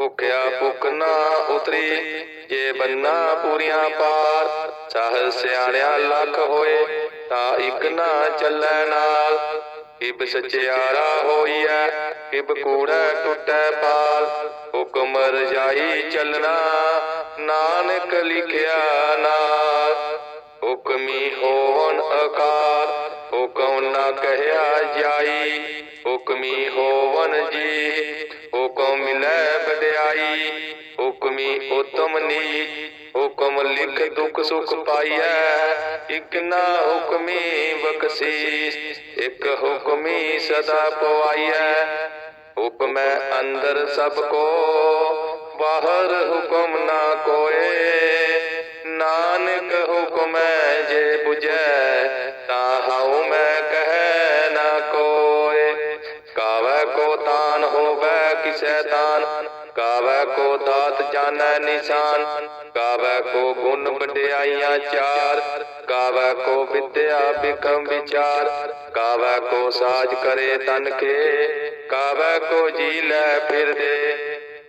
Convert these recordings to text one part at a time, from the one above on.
ਭੁਖਿਆ ਭੁਖ ਨਾ ਉਤਰੀ, ਜੇ ਬੰਨਾ ਪੂਰੀਆਂ ਪਾਰ ਸਾਹ ਸਿਆਣਿਆ ਲੱਖ ਹੋਏ, ਤਾਂ ਇੱਕ ਨਾ ਚੱਲੈ ਨਾਲ। ਇਬ ਸਚਿਆਰਾ ਹੋਈਐ ਇਬ ਕੂੜਾ ਟੁੱਟੈ ਪਾਲ ਹੁਕਮ ਰਜਾਈ ਚੱਲਣਾ, ਨਾਨਕ ਲਿਖਿਆ ਨਾਲ। ਹੁਕਮੀ ਹੋਵਨ ਅਕਾਰ, ਹੁਕਮ ਨਾ ਕਹਿਆ ਜਾਈ। ਹੁਕਮੀ ਹੋਵਨ ਜੀ ਹੁਕਮ ਮਿਲੈ ਵਡਿਆਈ ਹੁਕਮੀ ਉਤਮ ਨੀ ਹੁਕਮ ਲਿਖ ਦੁਖ ਸੁਖ ਪਾਈਐ। ਇਕ ਨਾ ਹੁਕਮੀ ਬਖਸ਼ੀਸ, ਇਕ ਹੁਕਮੀ ਸਦਾ ਪਵਾਈਐ। ਹੁਕਮੈ ਅੰਦਰ ਸਭ ਕੋ, ਬਾਹਰ ਹੁਕਮ ਨਾ ਕੋਏ। ਨਾਨਕ ਹੁਕਮ ਵਡਿਆਈਆਂ ਚਾਰ। ਕਾਵੈ ਕੋ ਵਿਦਿਆ ਬਿਕਮ ਵਿਚਾਰ। ਕਾਵੈ ਕੋ ਸਾਜ ਕਰੇ ਤਨ ਕੇ। ਕਾਵੈ ਕੋ ਜੀ ਲੈ ਫਿਰਦੇ।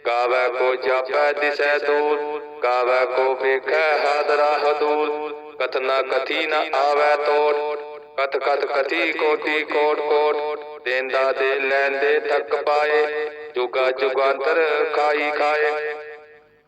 ਕਾਵੈ ਕੋ ਜਾਪੈ ਦਿਸੈ ਦੂਰ। ਕਾਵੈ ਕੋ ਵੇਖੈ ਹਾਦਰਾ ਹਦੂਰ ਕਥਨਾ ਕਥੀ ਨ ਆਵੈ ਤੋੜ। ਕਥ ਕਤ ਕਥੀ ਕੋਟੀ ਕੋਟ ਕੋਟ। ਦੇਂਦਾ ਦੇ ਲੈਂਦੇ ਥੱਕ ਪਾਏ। ਜੁਗਾ ਜੁਗਾਂਤਰ ਖਾਈ ਖਾਏ।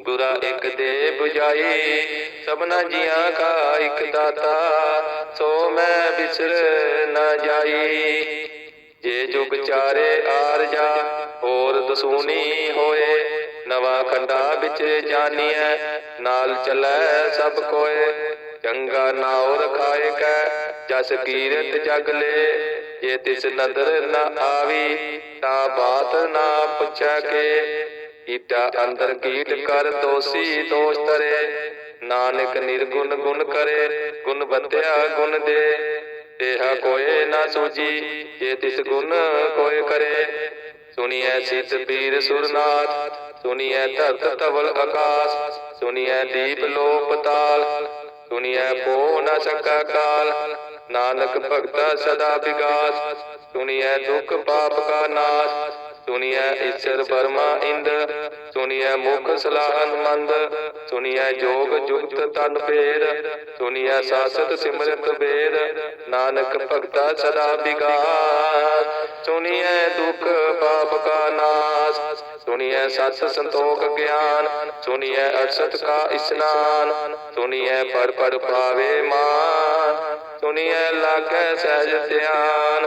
ਗੁਰਾ ਇੱਕ ਦੇ 부ਜਾਈ ਸਭਨਾ ਜੀਆਂ ਕਾ ਇੱਕ ਦਾਤਾ, ਸੋ ਮੈਂ ਬਿਸਰ ਨਾ ਜਾਈ। ਜੇ ਜੁਗ ਚਾਰੇ ਆਰ ਹੋਰ ਦਸੂਨੀ ਹੋਏ, ਨਵਾਂ ਖੰਡਾ ਵਿੱਚ ਜਾਨੀਐ, ਨਾਲ ਚੱਲੈ ਸਭ ਕੋਏ। ਚੰਗਾ ਨਾਉ ਰਖਾਏ ਕੈ, ਜਸ ਕੀਰਤ ਜਗ ਲੈ। ਜੇ ਤਿਸ ਨਦਰ ਨਾ ਆਵੀ, ਤਾਂ ਬਾਤ ਨਾ ਪੁੱਛੈ ਕੇ। ਕੀਟਾ ਅੰਦਰ ਕੀਟ ਕਰ ਦੋਸੀ ਦੋਸ਼ ਤਰੇ। ਨਾਨਕ ਨਿਰਗੁਣ ਗੁਣ ਕਰੇ, ਗੁਣ ਬਤਿਆ ਗੁਣ ਦੇ। ਦੇਹਾ ਕੋਏ ਨਾ ਸੂਜੀ ਜੇ ਤਿਸ ਗੁਣ ਕੋਏ ਕਰੇ। ਸੁਣੀਐ ਸਿਤ ਪੀਰ ਸੁਰਨਾਥ, ਸੁਣੀਐ ਧਰਤ ਤਵਲ ਆਕਾਸ। ਸੁਣੀਐ ਦੀਪ ਲੋ ਪਤਾਲ ਸੁਣੀਐ ਕੋ ਨਾ ਸਕਾ ਕਾਲ। ਨਾਨਕ ਭਗਤਾ ਸਦਾ ਵਿਗਾਸ, ਸੁਣੀਐ ਦੁਖ ਪਾਪ ਕਾ ਨਾਸ। ਸੁਣੀਐ ਈਸ਼ਰ ਬਰਮਾ ਇੰਦ ਸੁਣੀਐ ਮੁਖ ਸਲਾਹਨ ਮੰਦ ਸੁਣੀਐ ਜੋਗ ਜੁਗਤ ਤਨ ਭੇਦ ਸੁਣੀਐ ਸਾਸਤ ਸਿਮਰਤ ਵੇਦ ਨਾਨਕ ਭਗਤਾ ਸਦਾ ਵਿਗਾਸ ਸੁਣੀਐ ਦੁਖ ਪਾਪ ਕਾ ਨਾਸ ਸੁਣੀਐ ਸਤ ਸੰਤੋਖ ਗਿਆਨ ਸੁਣੀਐ ਅਰਸਤ ਕਾ ਇਸਨਾਨ ਸੁਣੀਐ ਪਰ ਪਰ ਪਾਵੇ ਮਾਨ ਸੁਣੀਐ ਲਾਗੈ ਸਹਿਜ ਧਿਆਨ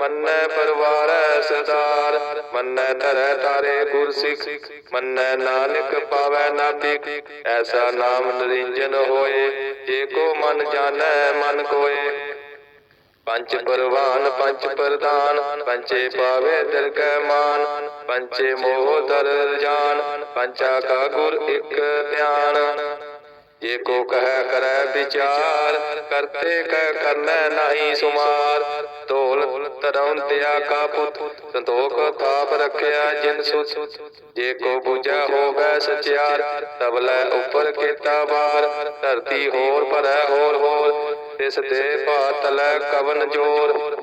ਮੰਨੈ ਪਰਵਾਰੈ ਸਦਾਰ ਮੰਨੈ ਧਰੈ ਤਾਰੇ ਗੁਰ ਸਿੱਖ ਮੰਨੈ ਨਾਨਕ ਪਾਵੈ ਨਾਟਿਕ, ਐਸਾ ਨਾਮ ਨਰਿੰਜਨ ਹੋਏ, ਜੇ ਕੋ ਮਨ ਜਾਣੈ, ਮਨ ਕੋਏ। ਪੰਚ ਪਰਵਾਨ, ਪੰਚ ਪ੍ਰਦਾਨ, ਪੰਚੇ ਪਾਵੇ ਦਰਗਹਿ ਮਾਨ, ਪੰਚੇ ਮੋਹ ਦਰ ਜਾਨ, ਪੰਚਾ ਕਾ ਗੁਰ ਇੱਕ ਧਿਆਨ। ਜੇ ਕੋ ਕਹੈ ਕਰੈ ਵਿਚਾਰ, ਕਰਤੇ ਕਹਿ ਕਰਨੈ ਨਹੀਂ ਸੁਮਾਰ ਢੋਲ ਤਰਉੰਤਿਆ ਕਾ ਪੁੱਤ, ਸੰਤੋਖ ਥਾਪ ਰਖਿਆ ਜਿਨ ਸੁਤ। ਜੇ ਕੋ ਬੁਝੈ ਹੋਵੇ ਸਚਿਆਰ ਤਬਲੇ ਉੱਪਰ ਕੀਤਾ ਬਾਹਰ ਧਰਤੀ ਹੋਰ ਭਰੈ ਹੋਰ ਹੋਰ, ਤਿਸ ਦੇ ਭਾਤਲੈ ਕਵਨ ਜੋਰ।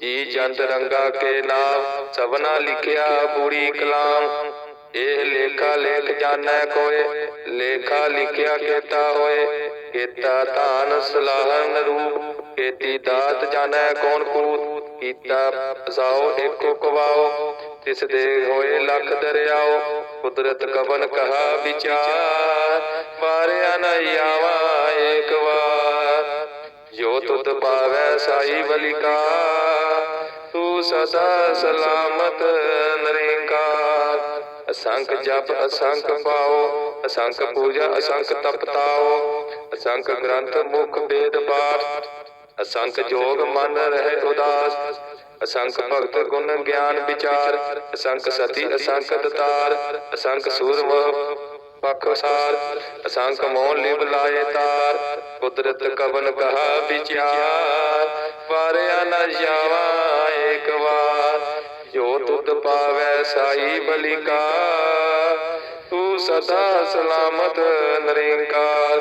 ਜੀ ਜੰਤ ਰੰਗਾ ਕੇ ਨਾਮ ਸਭਨਾ ਲਿਖਿਆ ਬੂੜੀ ਕਲਾਮ। ਇਹ ਲੇਖਾ ਲੇਖ ਜਾਣੈ ਕੋਏ, ਲੇਖਾ ਲਿਖਿਆ ਕੀਤਾ ਹੋਏ। ਕੀਤਾ ਧਾਨ ਸਲਾਹਨ ਰੂਪ, ਕੀਤੀ ਦਾਤ ਜਾਣੈ ਕੌਣ ਕੂਤ, ਕੀਤਾ ਸਾਓ ਏਕੋ ਕਵਾਓ, ਤਿਸ ਦੇ ਹੋਏ ਲੱਖ ਦਰਿਆਓ, ਕੁਦਰਤ ਕਵਨ ਕਹਾ ਵਿਚਾਰ, ਮਾਰਿਆ ਨ ਆਵਾ ਏਕ ਵਾਰ। ਜੋ ਤੁਧ ਪਾਵੈ ਸਾਈ ਬਲਿਕਾ ਤੂੰ ਸਦਾ ਸਲਾਮਤ ਨਰੇਕਾਰ। ਅਸੰਖ ਜਪ, ਅਸੰਖ ਪਾਓ, ਅਸੰਖ ਪੂਜਾ, ਅਸੰਖ ਤਪਤਾਓ ਅਸੰਖ ਗ੍ਰੰਥ ਮੁਖ ਬੇਦ ਪਾਠ, ਅਸੰਖ ਜੋਗ ਮਨ ਰਹੇ ਉਦਾਸ, ਅਸੰਖ ਭਗਤ ਗੁਣ ਗਿਆਨ ਵਿਚਾਰ, ਅਸੰਖ ਸਤੀ ਅਸੰਖ ਦਤਾਰ, ਅਸੰਖ ਸੂਰਮ ਪਖਸਾਰ ਅਸੰਖ ਮੋਹ ਲਿਵ ਲਾਏ ਤਾਰ, ਕੁਦਰਤ ਕਵਨ ਕਹਾ ਵਿਚਾਰ ਵਾਰਿਆ ਨ ਜਾਵਾ ਏਕ ਵਾਰ, ਜੋ ਤੁਧ ਪਾਵੈ ਸਾਈ ਬਲਿਕਾ, ਤੂੰ ਸਦਾ ਸਲਾਮਤ ਨਰਿੰਕਾਰ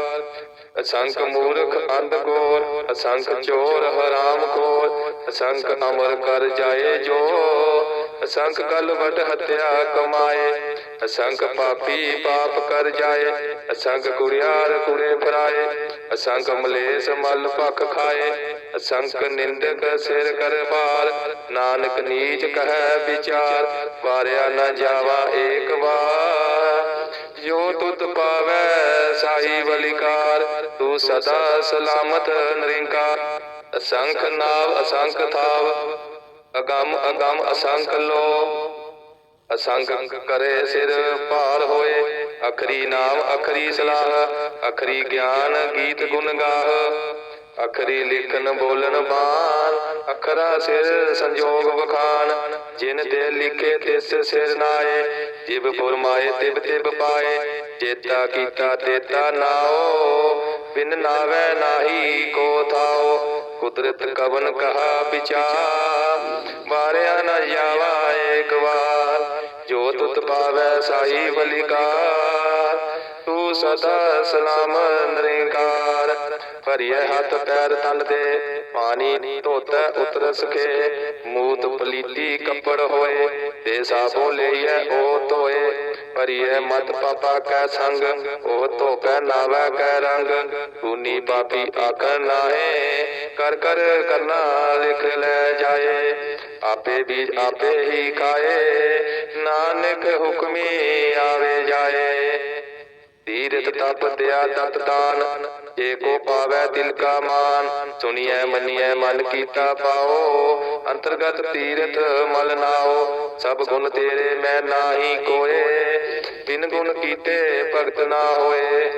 ਅਸੰਖ ਮੂਰਖ ਅੰਧ ਕੋਰ, ਅਸੰਖ ਚੋਰ ਹਰਾਮ ਖੋਰ ਅਸੰਖ ਅਮਰ ਕਰ ਜਾਏ ਜੋ, ਅਸੰਖ ਕਲਵਟ ਹਤਿਆ ਕਮਾਏ, ਅਸੰਖ ਪਾਪੀ ਪਾਪ ਕਰ ਜਾਏ, ਅਸੰਖ ਕੁੜਿਆਰ ਕੁੜੇ ਫਰਾਏ, ਅਸੰਖ ਮਲੇਸ ਮਲ ਭਖ ਖਾਏ, ਅਸੰਖ ਨਿੰਦਕ ਸਿਰ ਕਰ ਬਾਰ ਨਾਨਕ ਨੀਚ ਕਹੈ ਵਿਚਾਰ, ਵਾਰਿਆ ਨਾ ਜਾਵਾ ਏਕ ਵਾਰ। ਜੋ ਤੁਤ ਪਾਵੈ ਸਾਈ ਬਲਿਕਾਰ, ਤੂੰ ਸਦਾ ਸਲਾਮਤ ਨਿਰੰਕਾਰ। ਅਸੰਖ ਨਾਵ ਅਸੰਖ ਥਾਵ, ਅਗੰਮ ਅਗੰਮ ਅਸੰਖ ਲੋ। ਅਸੰਖ ਕਰੇ ਸਿਰ ਭਾਰ ਹੋਏ, ਅਖਰੀ ਨਾਮ ਅਖਰੀ ਸਲਾਹ, ਅਖਰੀ ਗਿਆਨ ਗੀਤ ਗੁਣ ਗਾਹ। ਅਖਰੀ ਲਿਖਨ ਬੋਲਨ ਬਾਣ, ਅਖਰਾ ਸਿਰ ਸੰਜੋਗ ਵਖਾਨ ਜਿਨ ਤੇ ਲਿਖੇ ਤਿਸ ਸਿਰ ਨਾਏ, ਜਿਬ ਫੁਰਮਾਏ ਤਿਬ ਤਿਬ ਪਾਏ। ਚੇਤਾ ਕੀਤਾ ਤੇਤਾ ਨਾਓ, ਬਿਨ ਨਾਵੇ ਨਾਹੀ ਕੋ ਥਾਓ। ਕੁਦਰਤ ਕਵਨ ਕਹਾ ਵਿਚਾਰ, ਵਾਰਿਆ ਨਾ ਜਾਵਾ ਏਕ ਵਾਰ। ਜੋ ਤੁਤ ਪਾਵੈ ਸਾਈ ਬਲਿਕਾਰ ਤੂੰ ਸਦਾ ਸਲਾਮ ਨਿਰੰਕਾਰ। ਭਰੀਏ ਹੱਥ ਪੈਰ ਤਨ ਦੇ, ਪਾਣੀ ਧੋਤੈ ਉਤਰ ਸਕੇ ਮੂਤ ਪਲੀਤੀ ਕੱਪੜ ਹੋਏ ਤੇ ਸਾਬੋ ਲਈਐ ਉਹ ਧੋਏ। ਭਰੀਏ ਮਤ ਪਾਪਾ ਕੈ ਸੰਗ ਉਹ ਧੋ ਨਾਵੈ ਕੈ ਰੰਗ। ਤੂਨੀ ਪਾਪੀ ਆਖਣ ਨਾਹੇ, ਕਰ ਕਰ ਕਰਨਾ ਲਿਖ ਲੈ ਜਾਏ। ਆਪੇ ਵੀ ਆਪੇ ਹੀ ਖਾਏ, ਨਾਨਕ ਹੁਕਮੀ ਆਵੇ ਜਾਏ। ਤੀਰਥ ਤਪ ਦਿਆ ਦਤ ਦਾਨ, ਜੇ ਕੋ ਪਾਵੈ ਤਿਲ ਕਾ ਮਾਨ। ਸੁਣੀਐ, ਮੰਨੀਐ, ਮਨ ਕੀਤਾ ਪਾਓ, ਅੰਤਰਗਤ ਤੀਰਥ ਮਲ ਨਾਓ। ਸਭ ਗੁਣ ਤੇਰੇ ਮੈਂ ਨਾਹੀ ਕੋਏ, ਬਿਨ ਗੁਣ ਕੀਤੇ ਭਗਤ ਨਾ ਹੋਏ।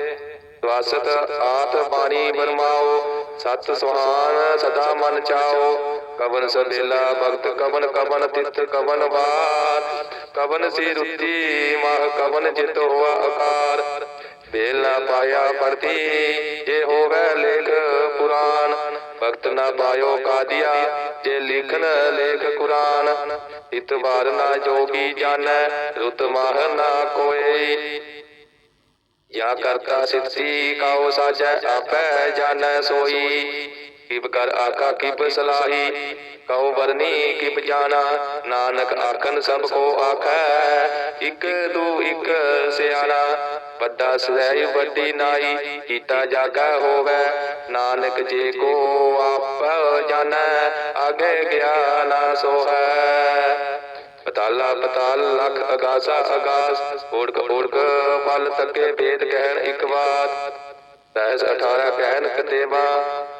ਸਵਾਸਤ ਆਤ ਬਾਣੀ ਬਰਮਾਓ, ਸਤ ਸੁਹਾਨ ਸਦਾ ਮਨ ਚਾਓ। ਕਵਨ ਸਬੇਲਾ ਭਗਤ, ਕਵਨ ਕਵਨ ਤਿਤ ਕਵਨ ਬਾਰ ਕਵਨ ਸੀ ਰੁੱਤੀ ਮਹ ਕਵਨ ਜਿਤ ਹੋਆ ਆਕਾਰ ਬੇਲਾ ਪਾਇਆ ਪਰਤੀ ਜੇ ਹੋਵੇ ਲੇਖ ਪੁਰਾਨ ਭਗਤ ਨਾ ਪਾਇਓ ਕਾਦੀਆ, ਜੇ ਲਿਖਨ ਲੇਖ ਕੁਰਾਨ। ਇਤਬਾਰ ਨਾ ਜੋਗੀ ਜਾਣੈ, ਰੁਤ ਮਾਹ ਨਾ ਕੋਏ ਜਾਂ ਕਰਤਾ ਸਿੱਧੀ ਕਾਉ ਸਾਜੈ, ਆਪੈ ਜਾਣੈ ਸੋਈ। ਕਿਬ ਕਰ ਆਕਾ ਕਿਬ ਸਲਾਹੀ, ਕਉ ਵਰਨੀ, ਕਿਬ ਜਾਣਾ। ਨਾਨਕ ਆਖਨ, ਸਭ ਕੋ ਆਖੈ, ਇਕ ਦੂ ਇਕ ਸਿਆਣਾ। ਵੱਡਾ ਸਹਿ ਵੱਡੀ ਨਾਈ, ਕੀਤਾ ਜਾਗਾ ਹੋਵੇ। ਨਾਨਕ ਜੇ ਕੋ ਆਪ ਜਾਣੈ ਆਗੇ ਗਿਆ ਨਾ ਸੋਹੈ। ਪਤਾਲਾ ਪਤਾਲ ਲਖ ਅਗਾਸਾ ਅਗਾਸ ਓੜਕ ਓੜਕ ਪਲ ਤੱਕੇ ਭੇਦ ਕਹਿਣ ਇੱਕ ਬਾਤ ਤੈਸ 18 ਕਹਿਣ ਕਤੇਵਾ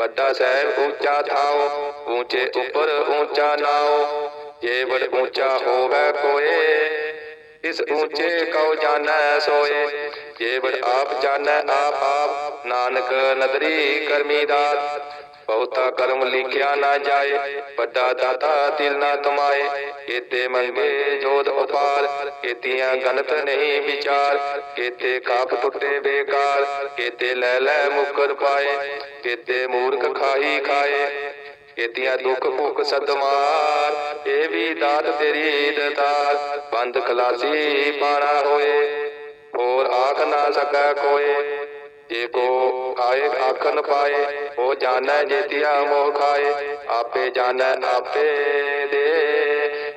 ਵੱਡਾ ਸਾਹਿਬ ਉੱਚਾ ਥਾਓ, ਉੱਚੇ ਉੱਪਰ ਉੱਚਾ ਨਾਓ, ਜੇ ਬੜ ਉੱਚਾ ਹੋਵੇ ਕੋਏ, ਇਸ ਉੱਚੇ ਕਉ ਜਾਣੈ ਸੋਏ, ਜੇ ਬੜ ਆਪ ਜਾਣੈ ਆਪ ਆਪ, ਨਾਨਕ ਨਦਰੀ ਕਰਮੀ ਦਾਤ, ਬਹੁਤਾ ਕਰਮ ਲਿਖਿਆ ਨਾ ਜਾਏ, ਵੱਡਾ ਦਾਤਾ ਦਿਲ ਨਾ ਤੁਮਾਏ ਕੀਤੇ ਮੰਗੇ ਜੋਤ ਉਪਾਰ, ਕੀਤੀਆਂ ਗਨਤ ਨਹੀਂ ਵਿਚਾਰ, ਕੀਤੇ ਕਾਪ ਟੁੱਟੇ ਬੇਕਾਰ, ਕੀਤੇ ਲੈ ਲੈ ਮੁਕਰ ਪਾਏ, ਕੀਤੇ ਮੂਰਖ ਖਾਈ ਖਾਏ, ਕੀਤੀਆਂ ਦੁੱਖ ਭੁੱਖ ਸਦਮਾਰ, ਇਹ ਵੀ ਦਾਤ ਤੇਰੀ ਦਤਾਰ, ਬੰਦ ਖਲਾਸੀ ਪਾਣਾ ਹੋਏ, ਹੋਰ ਆਖ ਨਾ ਸਕੈ ਕੋਏ, ਜੇ ਕੋ ਆਏ ਆਖਨ ਪਾਏ, ਉਹ ਜਾਣੈ ਜੇਤੀਆ ਮੋਹ ਖਾਏ, ਆਪੇ ਜਾਣੈ ਆਪੇ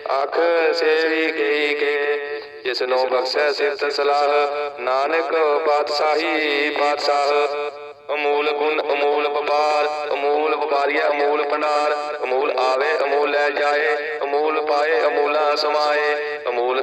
ਦੇ ਆਖ ਸੇਵੀ ਗਈ ਕੇ ਜਿਸ ਬਖਸ਼ੈ ਸਿਫਤ ਸਲਾਹ, ਨਾਨਕ ਬਾਦਸ਼ਾਹੀ ਬਾਦਸ਼ਾਹ ਅਮੂਲ ਗੁਣ, ਅਮੂਲ ਵਪਾਰ, ਅਮੂਲ ਵਪਾਰੀਆ, ਅਮੂਲ ਭੰਡਾਰ। ਅਮੂਲ ਆਵੇ, ਅਮੂਲ ਲੈ ਜਾਏ, ਅਮੂਲ ਪਾਏ, ਅਮੂਲਾ ਸਮਾਏ।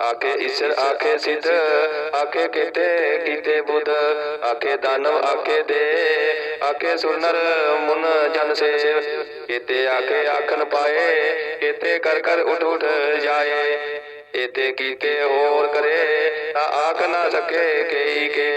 ਆਖੇ ਈਸ਼ਰ ਆਖੇ ਸਿੱਧ ਆਖੇ ਕੀਤੇ ਕੀਤੇ ਬੁੱਧ ਆਖੇ ਦਾਨਵ ਆਖੇ ਦੇ ਆਖੇ ਸੁਰਨਰ ਮੁਨ ਜਨ ਸੇਵ ਕੀਤੇ ਆਖੇ ਆਖਨ ਪਾਏ ਕੀਤੇ ਕਰ ਕਰ ਉਠ ਉਠ ਜਾਏ ਇਤੇ ਕੀਤੇ ਹੋਰ ਕਰੇ ਤਾਂ ਆਖ ਨਾ ਸਕੇ ਕਈ ਕੇ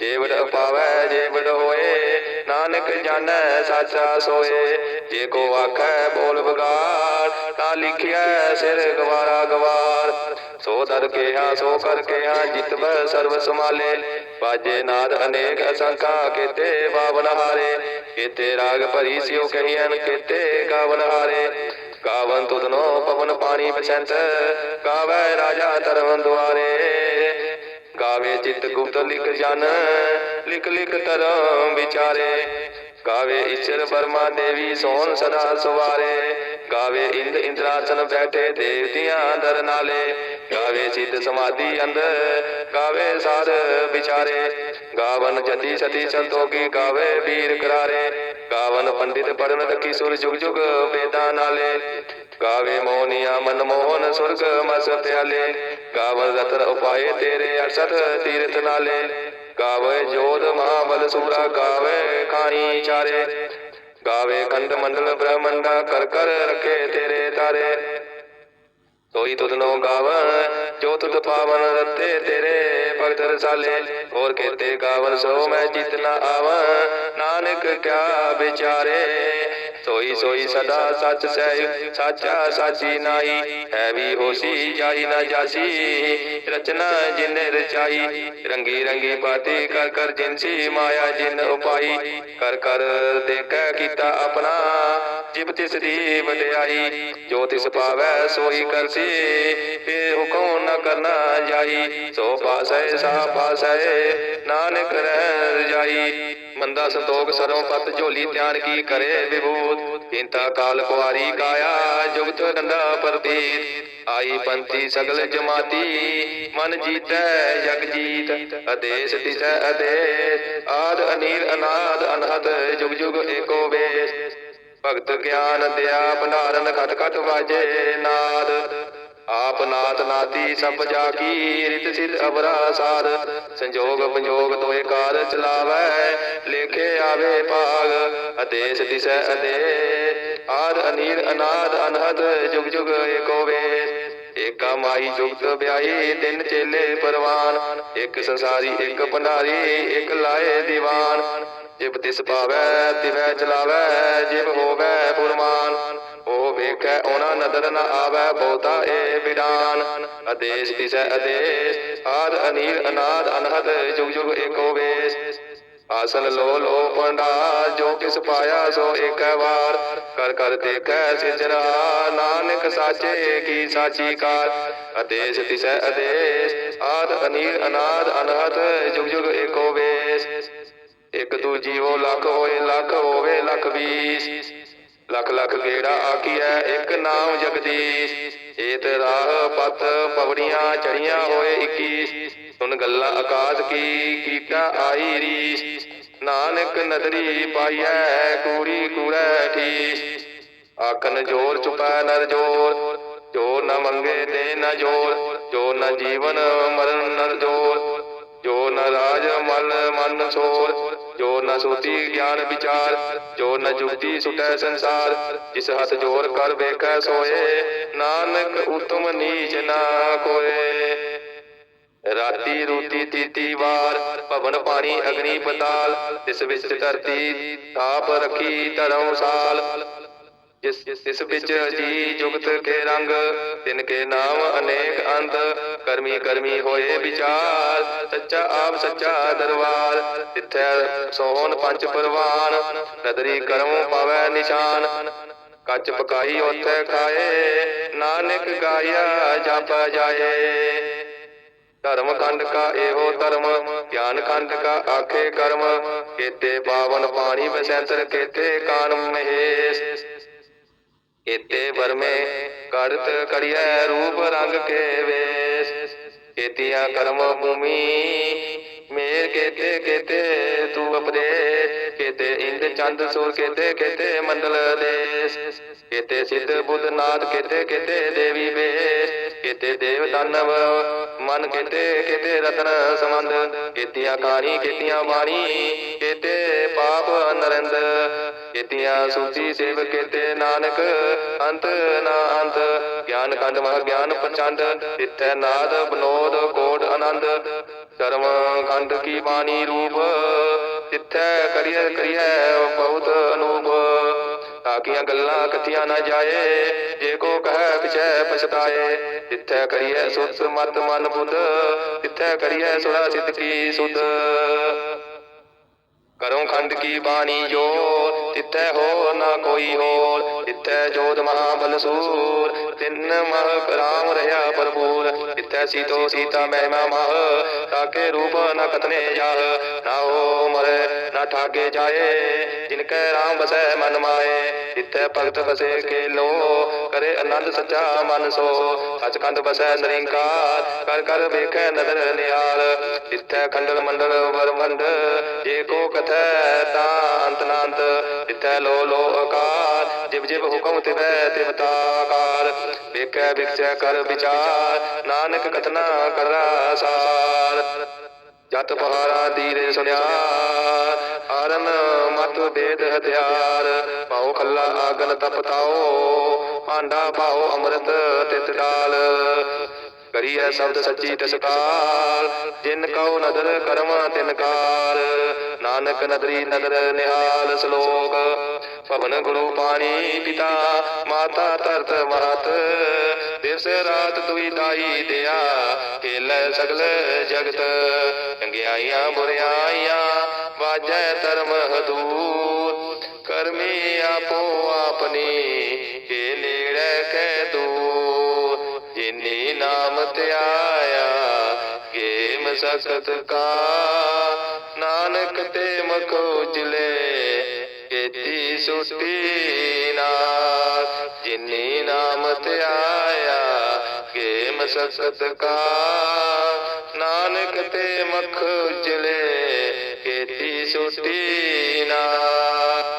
ਜੇਵੜ ਪਾਵੈ ਜੇਵੜ ਹੋਏ ਨਾਨਕ ਜਾਣੈ ਸਾਚਾ ਸੋਏ। ਜੇ ਕੋ ਆਖੈ ਬੋਲ ਬਗਾਰ, ਤਾਂ ਲਿਖਿਆ ਸਿਰ ਗਵਾਰਾ ਗਵਾਰ। ਸੋ ਦਰ ਕਿਹਾ, ਸੋ ਕਰ ਕਿਹਾ, ਜਿਤਵ ਸਰਬ ਸਮਾਲੇ ਬਾਜੇ ਨਾਦ ਅਨੇਕ ਅਸੰਖਾ, ਕੀਤੇ ਬਾਵਨ ਹਾਰੇ। ਕੀਤੇ ਰਾਗ ਭਰੀ ਸਿਉ ਕਹੀਨ ਕੀਤੇ ਗਾਵਨ ਹਾਰੇ। ਗਾਵਨ ਤੁਧਨੋ ਪਵਨ ਪਾਣੀ ਬਸੰਤ ਗਾਵੇ ਰਾਜਾ ਧਰਮ ਦੁਆਰੇ। ਗਾਵੇ ਚਿਤ ਗੁਪਤ ਲਿਖ ਜਨ ਲਿਖ ਲਿਖ ਧਰਮ ਵਿਚਾਰੇ। ਗਾਵੇ ਈਸ਼ਰ ਬਰਮਾ ਦੇਵੀ ਸੋਨ ਸਦਾ ਸਵਾਰੇ। ਗਾਵੇ ਇੰਦ ਇੰਦਰਾਸਨ ਬੈਠੇ ਦੇਵਤਿਆਂ ਦਰ ਨਾਲੇ ਗਾਵੇ ਸਿੱਧ ਸਮਾਧੀ ਅੰਦਰ ਗਾਵੇ ਸਾਰ ਵਿਚਾਰੇ। ਗਾਵਨ ਜਤੀ ਸਤੀ ਸੰਤੋਗੀ ਗਾਵੇ ਵੀਰ ਕਰਾਰੇ। ਗਾਵਨ ਪੰਡਿਤ ਪੜਨ ਰਖੀ ਸੁਰ ਜੁਗ ਜੁਗ ਵੇਦਾਂ ਨਾਲੇ। ਗਾਵੇ ਮੋਹਨੀਆ ਮਨ ਮੋਹਨ ਸੁਰਗ ਮਸ ਪਿਆਲੇ ਗਾਵਨ ਰਤਨ ਉਪਾਏ ਤੇਰੇ ਅਰਸਤ ਤੀਰਥ ਨਾਲੇ। ਗਾਵੇ ਜੋਧ ਮਹਾਬਲ ਸੂਰਾ ਗਾਵੇ ਖਾਣੀ ਚਾਰੇ। ਗਾਵੇ ਖੰਡ ਮੰਡਲ ਬ੍ਰਹਮੰਡਾ ਕਰ ਕਰ ਰਖੇ ਤੇਰੇ ਤਾਰੇ। ਸੋਈ ਤੁਧ ਨੋ ਗਾਵਨ ਜੋ ਤੁਧ ਪਾਵਨ ਰਤੇ ਤੇਰੇ ਭਗਤ ਰਸਾਲੇ। ਹੋਰ ਕੇਤੇ ਗਾਵਨ ਸੋ ਮੈਂ ਜਿਤ ਨ ਆਵਨ ਨਾਨਕ ਕਿਆ ਵਿਚਾਰੇ। ਸੋਈ ਸੋਈ ਸਦਾ ਸਚ ਸਹਿ, ਸਾਚਾ ਸਾਚੀ ਨਾਈ ਹੈ ਵੀ ਹੋਸੀ, ਜਾਈ ਨਾ ਜਾਸੀ। ਰਚਨਾ ਜਿਨੇ ਰਚਾਈ, ਰੰਗੀ ਰੰਗੀ ਬਾਤੀ ਕਰ ਕਰ ਜਿਨਸੀ ਮਾਇਆ ਜਿਨ ਉਪਾਈ। ਕਰ ਕਰ ਦੇਖੈ ਕੀਤਾ ਆਪਣਾ ਜਿਬ ਤਿਸ ਦੀ ਵਡਿਆਈ ਜੋ ਤਿਸ ਪਾਵੈ ਸੋਈ ਕਰਸੀ ਫੇ ਹੁਕਮ ਨ ਕਰਨਾ ਜਾਈ। ਸੋ ਪਾਸੈ, ਸਾ ਪਾਸੈ, ਨਾਨਕ ਰਹਿ ਰਜਾਈ ਮੰਦਾ ਸੰਤੋਖ ਸਰੋਂ ਪਤ ਝੋਲੀ ਧਿਆਨ ਕੀ ਕਰੇ ਵਿਭੂਤ? ਕਿੰਤਾ ਕਾਲ ਕੁਆਰੀ ਕਾਇਆ, ਜੁਗਤ ਡੰਡਾ ਪ੍ਰਤੀਤ ਆਈ ਪੰਥੀ ਸਗਲ ਜਮਾਤੀ, ਮਨ ਜੀਤੈ ਜਗ ਜੀਤ। ਅਦੇਸ ਤਿਸੈ ਅਦੇਸ, ਆਦ ਅਨੀਰ ਅਨਾਦ ਅਨਹਦ ਜੁਗ ਜੁਗ ਏਕੋ ਵੇਸ। ਭਗਤ ਗਿਆਨ ਦਿਆ ਭੰਡਾਰਨ ਖਤ ਖਟ ਵਾਜੇ ਨਾਦ। ਆਪ ਨਾਤ ਨਾਤੀ ਸਭ ਜਾ ਕੀ ਰਿਤ ਸਿਧ ਅਵਰਾ ਸਾਧ ਸੰਜੋਗ ਪੰਜੋਗ ਤੋਏ ਕਾਰ ਚਲਾਵੈ, ਲੇਖੇ ਆਵੇ ਭਾਗ। ਅਦੇਸ ਦਿਸੈ ਅਦੇ ਆਦ ਅਨੀਰ ਅਨਾਦ ਅਨਹਦ, ਜੁਗ ਜੁਗ ਏਕੋ ਵੇਸ ਏਕਾ ਮਾਈ ਜੁਗਤ ਵਿਆਹੀ, ਤਿੰਨ ਚੇਲੇ ਪਰਵਾਨ। ਇੱਕ ਸੰਸਾਰੀ, ਇੱਕ ਭੰਡਾਰੀ, ਇੱਕ ਲਾਏ ਦੀਵਾਨ। ਜਿਬ ਤਿਸ ਪਾਵੈ ਤਿਵੈ ਚਲਾਵੈ, ਜਿਬ ਹੋਵੈ ਫੁਰਮਾਨ। ਉਹ ਵੇਖੈ, ਉਹਨਾਂ ਨਦਰ ਨ ਆਵੈ, ਬਹੁਤਾ ਏ ਵਿਡਾਨ। ਅਦੇਸ ਤਿਸੈ ਅਦੇਸ ਆਦ ਅਨੀਲ, ਅਨਾਦ, ਅਨਹਦ, ਜੁਗ ਜੁਗ ਏਕੋ ਵੇਸ। ਆਸਨ ਲੋ ਲੋ ਪੰਡਾ, ਜੋ ਕਿਸ ਪਾਇਆ ਸੋ ਏਕੈ ਵਾਰ। ਕਰ ਕਰ ਦੇਖੈ ਸਿਜਰਾ ਨਾਨਕ ਸਾਚੇ ਕੀ ਸਾਚੀ ਕਾਰ। ਅਦੇਸ ਤਿਸੈ ਅਦੇਸ ਆਦ ਅਨੀਲ, ਅਨਾਦ, ਅਨਹਦ, ਜੁਗ ਜੁਗ ਏਕੋ ਵੇਸ ਇੱਕ ਦੂ ਜੀਵੋ ਲੱਖ ਹੋਏ, ਲੱਖ ਹੋਵੇ, ਲੱਖ ਵੀਸ ਲੱਖ ਲੱਖ ਗੇੜਾ ਆਕੀਐ ਇੱਕ ਨਾਮ ਜਗਦੀਸ਼। ਏਤ ਰਾਹ ਪਤ ਪਵੜੀਆਂ ਚੜੀਆਂ ਹੋਏ 21 ਸੁਨ ਗੱਲਾਂ ਆਕਾਸ਼ ਕੀ, ਕੀਟਾ ਆਈ ਰੀਸ। ਨਾਨਕ ਨਦਰੀ ਪਾਈਐ, ਕੂੜੀ ਕੂੜੈ ਠੀਸ। ਆਖਨ ਜੋਰ ਚੁਪੈ ਨਰ ਜੋਰ। ਜੋ ਨ ਮੰਗੇ ਤੇ ਨ ਜੋਰ। ਜੋ ਨ ਜੀਵਨ ਮਰਨ ਨਰ ਜੋਰ। ਜੋ ਨ ਰਾਜ ਮਲ ਮਨ ਸੋਰ। ਜੋ ਨ ਸੋਤੀ ਗਿਆਨ ਵਿਚਾਰ, ਜੋ ਨ ਜੁਗਤੀ ਸੁਟੈ ਸੰਸਾਰ, ਜਿਸ ਹੱਥ ਜੋਰ ਕਰ ਵੇਖੈ ਸੋਏ, ਨਾਨਕ ਉਤਮ ਨੀਚ ਨਾ ਕੋਏ। ਰਾਤੀ ਰੂਤੀ ਤੀਤੀ ਵਾਰ, ਭਵਨ ਪਾਣੀ ਅਗਨੀ ਪਤਾਲ ਇਸ ਵਿੱਚ ਧਰਤੀ ਥਾਪ ਰੱਖੀ ਧਰਮਸਾਲ ਜਿਸ ਇਸ ਵਿੱਚ ਜੀ ਜੁਗਤ ਕੇ ਰੰਗ, ਤਿਨ ਕੇ ਨਾਮ ਅਨੇਕ ਅੰਤ ਕਰਮੀ ਕਰਮੀ ਹੋਏ ਵਿਚਾਰ, ਸੱਚਾ ਆਪ ਸੱਚਾ ਦਰਬਾਰ, ਤਿੱਥੈ ਸੋਹਣ ਪੰਜ ਪਰਵਾਨ, ਨਦਰੀ ਕਰਮ ਪਾਵੈ ਨਿਸ਼ਾਨ। ਕੱਚ ਪਕਾਈ ਉਥੇ ਖਾਏ, ਨਾਨਕ ਗਾਇਆ ਜਪ ਜਾਏ। ਧਰਮ ਖੰਡ ਕਾ ਇਹੋ ਧਰਮ, ਗਿਆਨ ਖੰਡ ਕਾ ਆਖੇ ਕਰਮ, ਕੇਤੇ ਪਾਵਨ ਪਾਣੀ ਬਸੰਤਰ ਕੇਤੇ ਕਾਨ ਮਹੇਸ਼। ਕੇਤੇ ਵਰਮੇ, ਕਰਤ ਕੜੀਐ ਰੂਪ ਰੰਗ ਕੇ ਵੇ ਕੇਤੀਆਂ ਕਰਮ ਭੂਮੀ। ਮੇਰ ਕੇਤੇ ਕੇਤੇ ਤੂ ਉਪਦੇਸ਼। ਕੇਤੇ ਇੰਦ ਚੰਦ ਸੂਰ ਕੇਤੇ ਕੇਤੇ ਮੰਡਲ ਦੇਸ। ਕੇਤੇ ਸਿੱਧ ਬੁੱਧ ਨਾਥ ਕੇਤੇ ਕੇਤੇ ਦੇਵੀ ਵੇਸ। ਕਿਤੇ ਦੇਵ ਦਾਨਵ ਮਨ ਕਿਤੇ ਕਿਤੇ ਰਤਨ ਸਮੰਦ ਕੇਤੀਆਂ ਕਾਣੀ ਕੇਤੀਆਂ ਬਾਣੀ। ਕੇਤੇ ਪਾਪ ਨਰਿੰਦ ਕੇਤੀਆਂ ਸੂਚੀ ਸੇਵ ਕੇਤੇ ਨਾਨਕ, ਅੰਤ ਨਾ ਅੰਤ। ਗਿਆਨ ਖੰਡ ਮਹ ਗਿਆਨ ਪ੍ਰਚੰਡ ਇਤੈ ਨਾਦ ਬਨੋਦ ਕੋਟ ਆਨੰਦ। ਕਰਮ ਖੰਡ ਕੀ ਬਾਣੀ ਰੂਪ ਤਿੱਥੈ ਕਰੀਏ ਕਰੀਐ ਬਹੁਤ ਅਨੂਪ। ਤਾਕੀਆਂ ਗੱਲਾਂ ਕਥੀਆਂ ਨਾ ਜਾਏ, ਜੇ ਕੋ ਕਹੈ ਪਿਛੈ ਪਛਤਾਏ। ਤਿੱਥੈ ਕਰੀਐ ਸੁਤ ਮਤ ਮਨ ਬੁੱਧ ਤਿੱਥੈ ਕਰੀਏ ਸੁਰਾ ਸਿੱਧ ਕੀ ਸੁਧ। ਕਰੋ ਖੰਡ ਕੀ ਬਾਣੀ ਜੋ ਤਿੱਥੈ ਹੋ ਨਾ ਕੋਈ ਹੋਰ ਤਿੱਥੈ ਜੋਤ ਮਹਾਬਲ ਸੂਰ, ਤਿੰਨ ਮਹ ਰਾਮ ਰਹਾ ਭਰਪੂਰ। ਤਿੱਥੈ ਸੀਤੋ ਸੀਤਾ ਮਹਿਮਾ ਮਹ ਤਾਕੇ ਰੂਪ ਨ ਕਤਨੇ ਜਾਹ। ਨਾ ਹੋ ਮਰੇ, ਨਾ ਠਾਗੇ ਜਾਏ, ਜਿਨ ਕੈ ਰਾਮ ਬਸੈ ਮਨ ਮਾਏ। ਤਿੱਥੈ ਭਗਤ ਬਸੇ ਕੇ ਲੋ ਕਰੇ ਆਨੰਦ ਸੱਚਾ ਮਨ ਸੋ। ਸਚਖੰਡ ਬਸੈ ਨਿਰੰਕਾਰ, ਕਰ ਕਰ ਵੇਖੈ ਨਦਰ ਨਿਹਾਲ। ਤਿੱਥੈ ਖੰਡਲ ਮੰਡਲ ਵਰਮੰਡ ਏਕੋ ਕਥੈ ਤਾ ਅੰਤ ਨਾੰਤ। ਲੋ ਲੋ ਅਕਾਰ ਜਿਵ ਜਿਵ ਹੁਕਮ ਤਿਵੈ, ਤਿਵ ਤਾਕਾਰ। ਵੇਖੈ ਵਿਖਸੈ ਕਰ ਵਿਚਾਰ, ਨਾਨਕ ਕਥਨਾ ਕਰਰਾ ਸਾਰ। ਜਤ ਪਹਾਰਾ ਦੀਰੇ ਸੁਨਿਆ ਹਰਨ ਮਤ ਵੇਦ ਹਥਿਆਰ। ਪਾਉ ਖੱਲਾ ਆਗਨ ਤਪਤਾਓ ਭਾਂਡਾ ਪਾਉ ਅੰਮ੍ਰਿਤ ਤਿਤ ਡਾਲ। ਕਰੀਐ ਸ਼ਬਦ ਸੱਚੀ ਤਸਕਾਰ ਕਾਲ ਜਿਨ ਕਉ ਨਦਰ ਕਰਮ ਤਿਨ ਕਾਰ ਨਾਨਕ ਨਦਰੀ ਨਦਰ ਨਿਹਾਲ ਸ਼ਲੋਕ ਪਵਨ ਗੁਰੂ ਪਾਣੀ ਪਿਤਾ, ਮਾਤਾ ਧਰਤ ਮਾਤ ਦਿਵਸ ਰਾਤ ਦੁਈ ਦਾਈ ਦਿਆ, ਖੇਲੇ ਸਗਲ ਜਗਤ। ਚੰਗਿਆਈਆਂ ਬੁਰਿਆਈਆਂ ਵਾਜੈ ਧਰਮ ਹਦੂਰ। ਕਰਮੀ ਆਪੋ ਆਪਣੀ ਕੇ ਨੇੜੇ ਕੈ ਦੂਰ। ਜਿਨੀ ਨਾਮ ਧਿਆਇਆ ਕੇ ਮਸਕਤ ਕਾ। ਨਾਨਕ ਤੇ ਮੁਖ ਉਜਲੇ ਕੀਤੀ ਸੁਟੀ ਨਾਥ ਜਿਨੀ ਨਾਮ ਤੇ ਆਇਆ ਕੇ ਮਸਕਤ ਕਾ ਨਾਨਕ ਤੇ ਮੁਖ ਉਜਲੇ ਕੀਤੀ ਸੁਟੀ ਨਾਥ